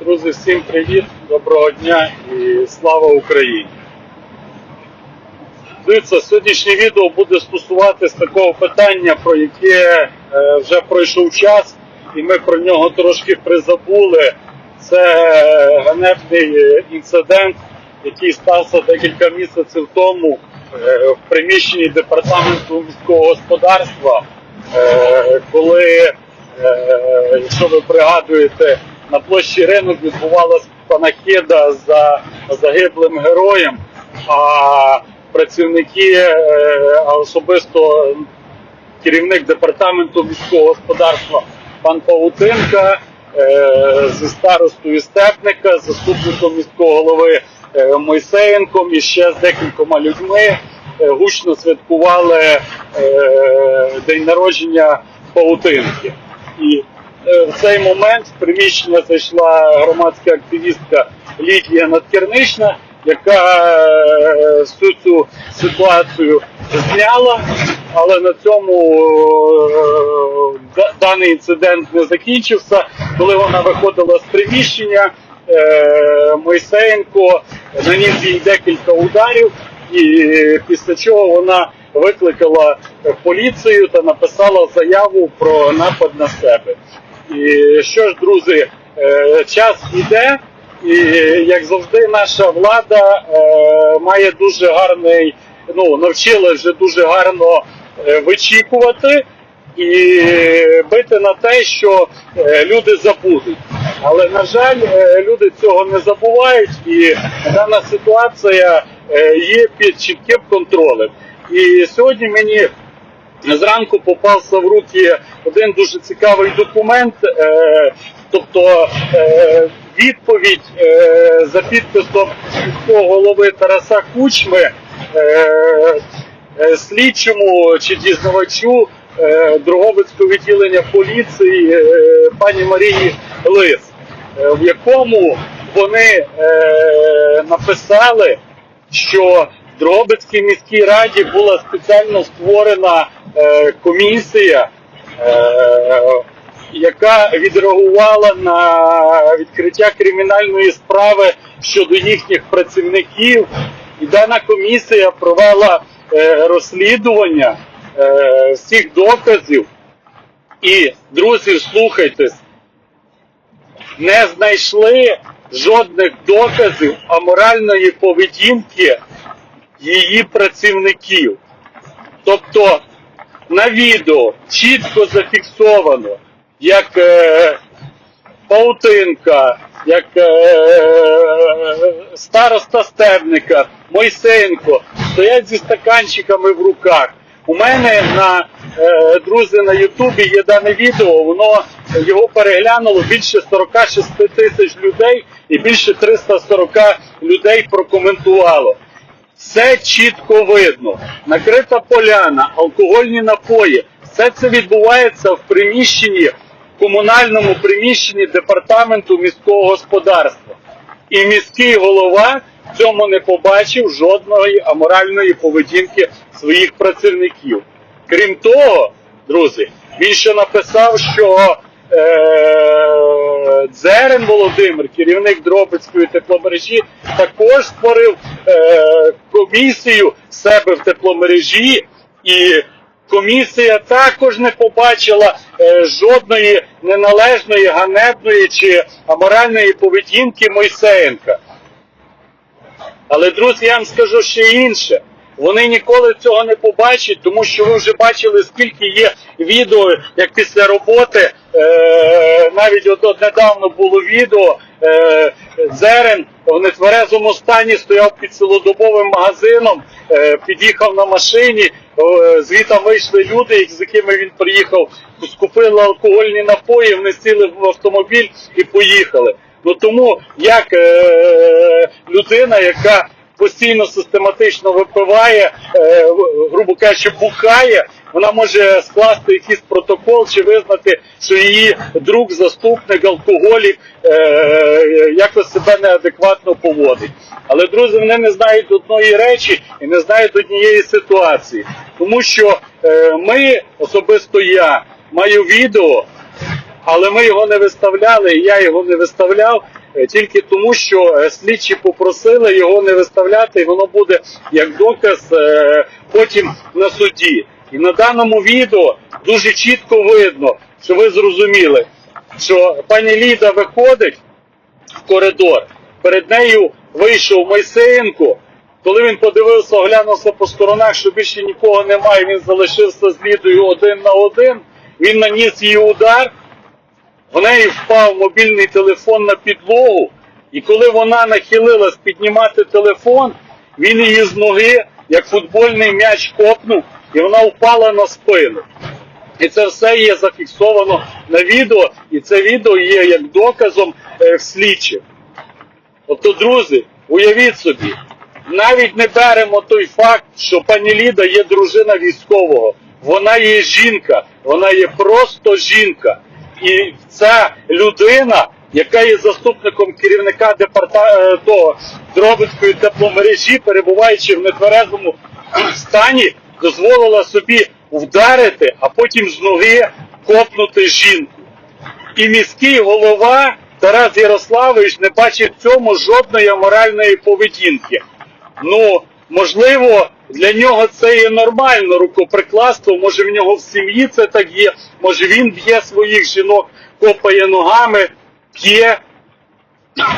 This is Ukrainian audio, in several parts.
Друзі, всім привіт, доброго дня і слава Україні. Дивіться, сьогоднішнє відео буде стосуватись такого питання, про яке е, вже пройшов час, і ми про нього трошки призабули. Це ганебний е, інцидент, який стався декілька місяців тому е, в приміщенні департаменту міського господарства, е, коли, е, якщо ви пригадуєте, на площі ринок відбувалася панахида за загиблим героєм, а працівники, е, а особисто керівник департаменту міського господарства пан Павутинка е, зі старостою Степника, заступником міського голови е, Мойсеєнком і ще з декількома людьми гучно святкували день народження Павутинки. І в цей момент в приміщення зайшла громадська активістка Лідія Надкірнична, яка е, всю цю ситуацію зняла, але на цьому е, даний інцидент не закінчився. Коли вона виходила з приміщення, е, Мойсеєнко наніс їй декілька ударів, і після чого вона викликала поліцію та написала заяву про напад на себе. І що ж, друзі, е, час іде, і як завжди, наша влада е, має дуже гарний, ну навчила вже дуже гарно е, вичікувати і бити на те, що люди забудуть. Але на жаль, люди цього не забувають, і дана ситуація є під чітким контролем. І сьогодні мені зранку попався в руки один дуже цікавий документ, е, тобто е, відповідь е, за підписом міського голови Тараса Кучми е, е, слідчому чи дізнавачу е, Дрогобицького відділення поліції е, пані Марії Лис, е, в якому вони е, написали, що в Дрогобицькій міській раді була спеціально створена комісія, е, яка відреагувала на відкриття кримінальної справи щодо їхніх працівників. І дана комісія провела е, розслідування е, всіх доказів. І, друзі, слухайтесь, не знайшли жодних доказів аморальної поведінки її працівників. Тобто на відео чітко зафіксовано, як е, Паутинка, як е, староста Стебника, Мойсенко стоять зі стаканчиками в руках. У мене на е, друзі на Ютубі є дане відео, воно його переглянуло більше 46 тисяч людей і більше 340 людей прокоментувало. Все чітко видно. Накрита поляна, алкогольні напої. Все це відбувається в приміщенні, в комунальному приміщенні департаменту міського господарства. І міський голова в цьому не побачив жодної аморальної поведінки своїх працівників. Крім того, друзі, він ще написав, що е, Дзерен Володимир, керівник Дробицької тепломережі, також створив е, комісію себе в тепломережі, і комісія також не побачила е, жодної неналежної, ганебної чи аморальної поведінки Мойсеєнка. Але, друзі, я вам скажу ще інше. Вони ніколи цього не побачать, тому що ви вже бачили, скільки є відео, як після роботи, навіть от, недавно було відео, е, Зерен в нетверезому стані стояв під цілодобовим магазином, е, під'їхав на машині, е, звідти вийшли люди, з якими він приїхав, скупили алкогольні напої, вони сіли в автомобіль і поїхали. Ну тому як е, людина, яка постійно систематично випиває, е, грубо кажучи, бухає, вона може скласти якийсь протокол чи визнати, що її друг, заступник, алкоголік е, якось себе неадекватно поводить. Але друзі, вони не знають одної речі і не знають однієї ситуації, тому що е, ми, особисто я, маю відео Але ми його не виставляли, і я його не виставляв е, тільки тому, що е, слідчі попросили його не виставляти, і воно буде як доказ е, потім на суді. І на даному відео дуже чітко видно, що ви зрозуміли, що пані Ліда виходить в коридор. Перед нею вийшов Мойсеєнко. Коли він подивився, оглянувся по сторонах, що більше нікого немає, він залишився з Лідою один на один. Він наніс їй удар. В неї впав мобільний телефон на підлогу. І коли вона нахилилась піднімати телефон, він її з ноги, як футбольний м'яч, копнув, і вона впала на спину. І це все є зафіксовано на відео, і це відео є як доказом е, слідчих. Тобто, друзі, уявіть собі, навіть не беремо той факт, що пані Ліда є дружина військового. Вона є жінка, вона є просто жінка. І ця людина, яка є заступником керівника департа... того, Дробицької тепломережі, перебуваючи в нетверезому стані, дозволила собі вдарити, а потім з ноги копнути жінку. І міський голова Тарас Ярославович не бачить в цьому жодної аморальної поведінки. Ну, можливо, для нього це є нормально рукоприкладство, може в нього в сім'ї це так є, може він б'є своїх жінок, копає ногами, п'є.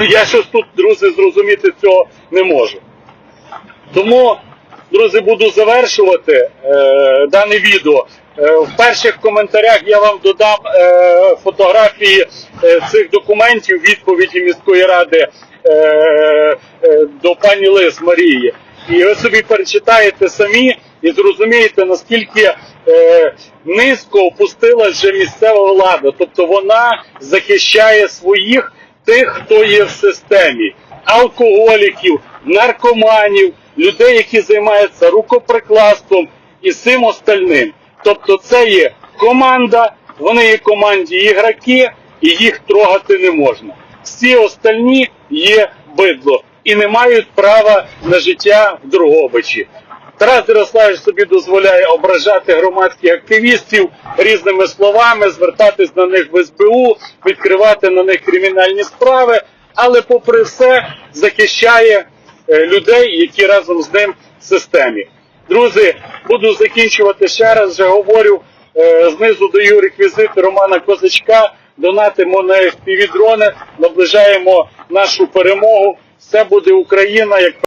Я щось тут, друзі, зрозуміти цього не можу. Тому, друзі, буду завершувати е, дане відео. Е, в перших коментарях я вам додам е, фотографії е, цих документів, відповіді міської ради е, е, до пані Лис Марії. І ви собі перечитаєте самі і зрозумієте, наскільки е, низько опустилась вже місцева влада. Тобто вона захищає своїх тих, хто є в системі, алкоголіків, наркоманів, людей, які займаються рукоприкладством і всім остальним. Тобто це є команда, вони є команді ігроки, і їх трогати не можна. Всі остальні є бидло і не мають права на життя в Другобичі. Тарас Ярославович собі дозволяє ображати громадських активістів різними словами, звертатись на них в СБУ, відкривати на них кримінальні справи, але попри все захищає людей, які разом з ним в системі. Друзі, буду закінчувати ще раз. Вже говорю е, знизу даю реквізити Романа Козачка. Донатимо на FPV-дрони, наближаємо нашу перемогу. Все буде Україна як